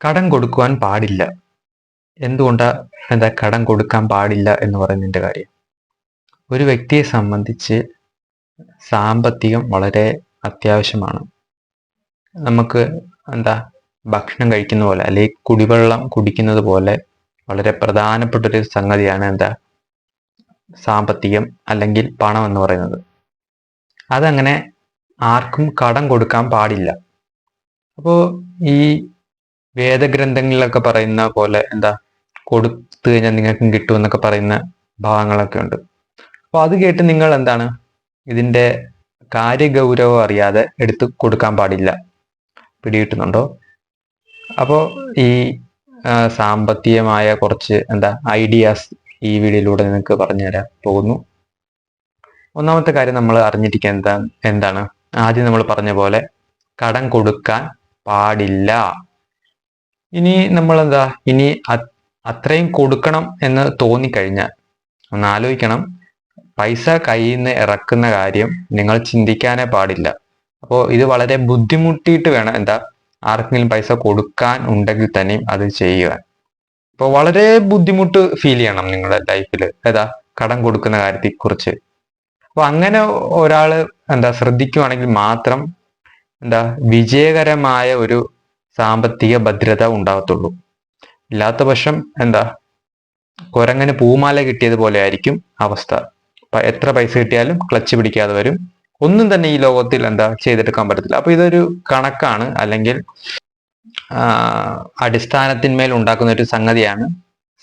കടം കൊടുക്കുവാൻ പാടില്ല. എന്തുകൊണ്ടാ എന്താ കടം കൊടുക്കാൻ പാടില്ല എന്ന് പറയുന്നതിന്റെ കാര്യം? ഒരു വ്യക്തിയെ സംബന്ധിച്ച് സാമ്പത്തികം വളരെ അത്യാവശ്യമാണ്. നമുക്ക് എന്താ ഭക്ഷണം കഴിക്കുന്ന പോലെ അല്ലെങ്കിൽ കുടിവെള്ളം കുടിക്കുന്നത് പോലെ വളരെ പ്രധാനപ്പെട്ട ഒരു സംഗതിയാണ് എന്താ സാമ്പത്തികം അല്ലെങ്കിൽ പണം എന്ന് പറയുന്നത്. അതങ്ങനെ ആർക്കും കടം കൊടുക്കാൻ പാടില്ല. അപ്പോൾ ഈ വേദഗ്രന്ഥങ്ങളിലൊക്കെ പറയുന്ന പോലെ എന്താ കൊടുത്തു കഴിഞ്ഞാൽ നിങ്ങൾക്കും കിട്ടും എന്നൊക്കെ പറയുന്ന ഭാഗങ്ങളൊക്കെ ഉണ്ട്. അപ്പോൾ അത് കേട്ട് നിങ്ങൾ എന്താണ് ഇതിന്റെ കാര്യഗൗരവം അറിയാതെ എടുത്ത് കൊടുക്കാൻ പാടില്ല. പിടികിട്ടുന്നുണ്ടോ? അപ്പോൾ ഈ സാമ്പത്തികമായ കുറച്ച് എന്താ ഐഡിയാസ് ഈ വീഡിയോയിലൂടെ നിങ്ങൾക്ക് പറഞ്ഞു തരാൻ പോകുന്നു. ഒന്നാമത്തെ കാര്യം നമ്മൾ അറിഞ്ഞിരിക്കുക എന്താ എന്താണ്? ആദ്യം നമ്മൾ പറഞ്ഞ പോലെ കടം കൊടുക്കാൻ പാടില്ല. ഇനി നമ്മൾ എന്താ ഇനി അത്രയും കൊടുക്കണം എന്ന് തോന്നിക്കഴിഞ്ഞാൽ ഒന്ന് ആലോചിക്കണം. പൈസ കയ്യിൽ നിന്ന് ഇറക്കുന്ന കാര്യം നിങ്ങൾ ചിന്തിക്കാനേ പാടില്ല. അപ്പോൾ ഇത് വളരെ ബുദ്ധിമുട്ടിയിട്ട് വേണം എന്താ? ആർക്കെങ്കിലും പൈസ കൊടുക്കാൻ ഉണ്ടെങ്കിൽ തന്നെയും അത് ചെയ്യുക ഇപ്പോൾ വളരെ ബുദ്ധിമുട്ട് ഫീൽ ചെയ്യണം നിങ്ങളുടെ ലൈഫിൽ ഏതാ? കടം കൊടുക്കുന്ന കാര്യത്തെ കുറിച്ച്. അപ്പൊ അങ്ങനെ ഒരാൾ എന്താ? ശ്രദ്ധിക്കുവാണെങ്കിൽ മാത്രം എന്താ? വിജയകരമായ ഒരു സാമ്പത്തിക ഭദ്രത ഉണ്ടാകത്തുള്ളൂ ഇല്ലാത്ത പക്ഷം എന്താ? കുരങ്ങന് പൂമാല കിട്ടിയതുപോലെ ആയിരിക്കും അവസ്ഥ. എത്ര പൈസ കിട്ടിയാലും ക്ലച്ച് പിടിക്കാതെ വരും. ഒന്നും തന്നെ ഈ ലോകത്തിൽ എന്താ ചെയ്തെടുക്കാൻ പറ്റത്തില്ല. അപ്പൊ ഇതൊരു കണക്കാണ്. അല്ലെങ്കിൽ അടിസ്ഥാനത്തിന്മേൽ ഉണ്ടാക്കുന്ന ഒരു സംഗതിയാണ്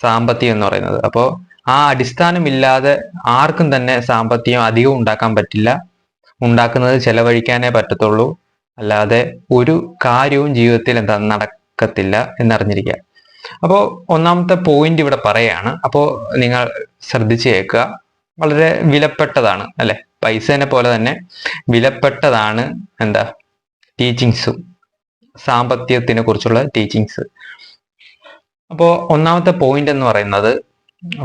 സാമ്പത്തികം എന്ന് പറയുന്നത്. അപ്പോൾ ആ അടിസ്ഥാനമില്ലാതെ ആർക്കും തന്നെ സാമ്പത്തികം അധികം ഉണ്ടാക്കാൻ പറ്റില്ല. ഉണ്ടാക്കുന്നത് ചെലവഴിക്കാനേ പറ്റത്തുള്ളൂ. അല്ലാതെ ഒരു കാര്യവും ജീവിതത്തിൽ എന്താ നടക്കത്തില്ല എന്നറിഞ്ഞിരിക്കുക. അപ്പോൾ ഒന്നാമത്തെ പോയിന്റ് ഇവിടെ പറയാണ്. അപ്പോൾ നിങ്ങൾ ശ്രദ്ധിച്ച് കേൾക്കുക. വളരെ വിലപ്പെട്ടതാണ് അല്ലെ? പൈസേനെ പോലെ തന്നെ വിലപ്പെട്ടതാണ് എന്താ? ടീച്ചിങ്സും സാമ്പത്തികത്തിനെ കുറിച്ചുള്ള ടീച്ചിങ്സ് അപ്പോൾ ഒന്നാമത്തെ പോയിന്റ് എന്ന് പറയുന്നത്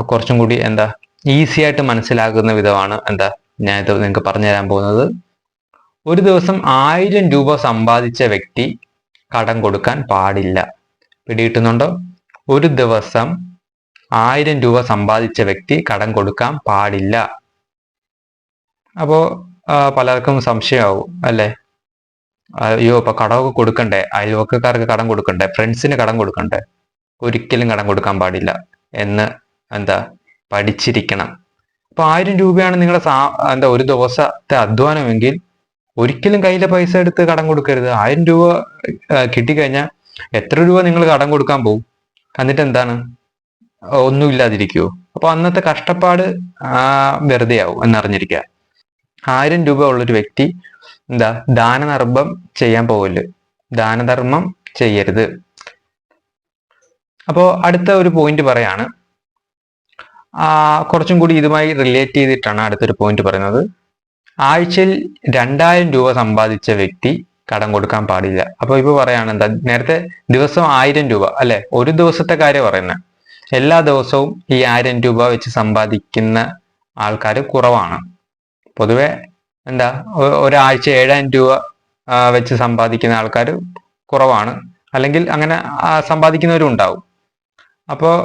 കുറച്ചും കൂടി എന്താ ഈസി ആയിട്ട് മനസ്സിലാകുന്ന വിധമാണ് എന്താ ഞാൻ ഇത് നിങ്ങൾക്ക് പറഞ്ഞു തരാൻ പോകുന്നത്. ഒരു ദിവസം ആയിരം രൂപ സമ്പാദിച്ച വ്യക്തി കടം കൊടുക്കാൻ പാടില്ല. പിടികിട്ടുന്നുണ്ടോ? ഒരു ദിവസം ആയിരം രൂപ സമ്പാദിച്ച വ്യക്തി കടം കൊടുക്കാൻ പാടില്ല. അപ്പോ ആ, പലർക്കും സംശയമാവും അല്ലേ? അയ്യോ ഇപ്പൊ കടമൊക്കെ കൊടുക്കണ്ടേ? അയൽവക്കക്കാർക്ക് കടം കൊടുക്കണ്ടേ? ഫ്രണ്ട്സിന് കടം കൊടുക്കണ്ടേ? ഒരിക്കലും കടം കൊടുക്കാൻ പാടില്ല എന്ന് എന്താ പഠിച്ചിരിക്കണം. അപ്പൊ ആയിരം രൂപയാണ് നിങ്ങളുടെ എന്താ ഒരു ദിവസത്തെ അധ്വാനമെങ്കിൽ ഒരിക്കലും കയ്യിലെ പൈസ എടുത്ത് കടം കൊടുക്കരുത്. ആയിരം രൂപ കിട്ടിക്കഴിഞ്ഞാൽ എത്ര രൂപ നിങ്ങൾ കടം കൊടുക്കാൻ പോകും എന്നിട്ട് എന്താണ്? ഒന്നുമില്ലാതിരിക്കുവോ അപ്പൊ അന്നത്തെ കഷ്ടപ്പാട് ആ വെറുതെ ആവും എന്നറിഞ്ഞിരിക്കുക. ആയിരം രൂപ ഉള്ളൊരു വ്യക്തി എന്താ? ദാനധർമ്മം ചെയ്യാൻ പോകൽ ദാനധർമ്മം ചെയ്യരുത്. അപ്പോ അടുത്ത ഒരു പോയിന്റ് പറയാണ്. കുറച്ചും കൂടി ഇതുമായി റിലേറ്റ് ചെയ്തിട്ടാണ് അടുത്തൊരു പോയിന്റ് പറയുന്നത്. ആഴ്ചയിൽ രണ്ടായിരം രൂപ സമ്പാദിച്ച വ്യക്തി കടം കൊടുക്കാൻ പാടില്ല. അപ്പൊ ഇപ്പൊ പറയാണ് എന്താ നേരത്തെ ദിവസം ആയിരം രൂപ അല്ലെ? ഒരു ദിവസത്തെ കാര്യം പറയുന്നത് എല്ലാ ദിവസവും ഈ ആയിരം രൂപ വെച്ച് സമ്പാദിക്കുന്ന ആൾക്കാർ കുറവാണ്. പൊതുവെ എന്താ ഒരാഴ്ച ഏഴായിരം രൂപ വെച്ച് സമ്പാദിക്കുന്ന ആൾക്കാർ കുറവാണ്. അല്ലെങ്കിൽ അങ്ങനെ സമ്പാദിക്കുന്നവരും ഉണ്ടാവും. അപ്പോൾ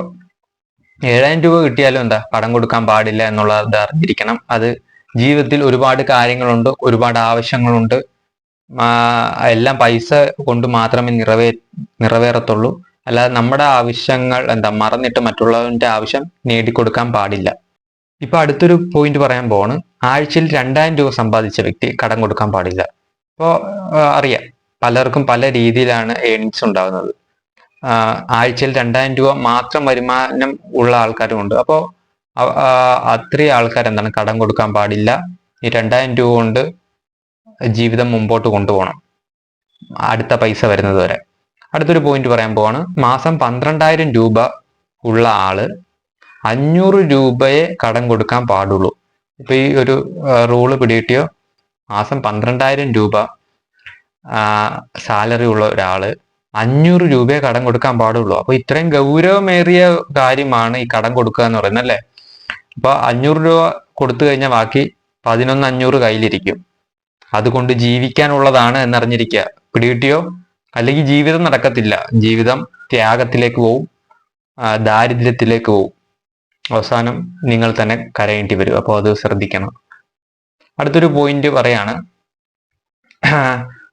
ഏഴായിരം രൂപ കിട്ടിയാലും എന്താ കടം കൊടുക്കാൻ പാടില്ല എന്നുള്ളത് അറിഞ്ഞിരിക്കണം. അത് ജീവിതത്തിൽ ഒരുപാട് കാര്യങ്ങളുണ്ട് ഒരുപാട് ആവശ്യങ്ങളുണ്ട്. എല്ലാം പൈസ കൊണ്ട് മാത്രമേ നിറവേ നിറവേറത്തുള്ളൂ. അല്ലാതെ നമ്മുടെ ആവശ്യങ്ങൾ എന്താ മറന്നിട്ട് മറ്റുള്ളവന്റെ ആവശ്യം നേടിക്കൊടുക്കാൻ പാടില്ല. ഇപ്പൊ അടുത്തൊരു പോയിന്റ് പറയാൻ പോവാണ്. ആഴ്ചയിൽ രണ്ടായിരം രൂപ സമ്പാദിച്ച വ്യക്തി കടം കൊടുക്കാൻ പാടില്ല. അപ്പോൾ അറിയാം. പലർക്കും പല രീതിയിലാണ് ഏണിങ്സ് ഉണ്ടാകുന്നത് ആഴ്ചയിൽ രണ്ടായിരം രൂപ മാത്രം വരുമാനം ഉള്ള ആൾക്കാരും ഉണ്ട് അപ്പോൾ അത്രയും ആൾക്കാർ എന്താണ് കടം കൊടുക്കാൻ പാടില്ല. ഈ രണ്ടായിരം രൂപ കൊണ്ട് ജീവിതം മുമ്പോട്ട് കൊണ്ടുപോകണം. അടുത്ത പൈസ വരുന്നത് വരെ. അടുത്തൊരു പോയിന്റ് പറയാൻ പോവാണ്. മാസം പന്ത്രണ്ടായിരം രൂപ ഉള്ള ആൾ അഞ്ഞൂറ് രൂപയെ കടം കൊടുക്കാൻ പാടുള്ളൂ. ഇപ്പൊ ഈ ഒരു റൂൾ പിടികിട്ടിയോ? മാസം പന്ത്രണ്ടായിരം രൂപ സാലറി ഉള്ള ഒരാൾ അഞ്ഞൂറ് രൂപയെ കടം കൊടുക്കാൻ പാടുള്ളൂ. അപ്പൊ ഇത്രയും ഗൗരവമേറിയ കാര്യമാണ് ഈ കടം കൊടുക്കുക എന്ന് പറയുന്നത് അല്ലേ? അപ്പൊ അഞ്ഞൂറ് രൂപ കൊടുത്തു കഴിഞ്ഞാൽ ബാക്കി പതിനൊന്ന് അഞ്ഞൂറ് കയ്യിലിരിക്കും. അതുകൊണ്ട് ജീവിക്കാനുള്ളതാണ് എന്നറിഞ്ഞിരിക്കുക. പിടികിട്ടിയോ? അല്ലെങ്കിൽ ജീവിതം നടക്കത്തില്ല. ജീവിതം ത്യാഗത്തിലേക്ക് പോവും. ദാരിദ്ര്യത്തിലേക്ക് പോവും. അവസാനം നിങ്ങൾ തന്നെ കരയേണ്ടി വരും. അപ്പോൾ അത് ശ്രദ്ധിക്കണം. അടുത്തൊരു പോയിന്റ് പറയാണ്.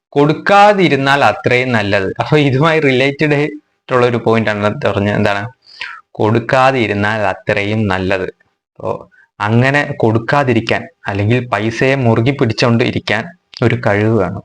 കൊടുക്കാതിരുന്നാൽ അത്രയും നല്ലത്. അപ്പൊ ഇതുമായി റിലേറ്റഡ് ആയിട്ടുള്ള ഒരു പോയിന്റ് ആണ്. പറഞ്ഞത് എന്താണ്? കൊടുക്കാതിരുന്നാൽ അത്രയും നല്ലത്. അപ്പോൾ അങ്ങനെ കൊടുക്കാതിരിക്കാൻ അല്ലെങ്കിൽ പൈസയെ മുറുകി പിടിച്ചുകൊണ്ട് ഇരിക്കാൻ ഒരു കഴിവ് വേണം.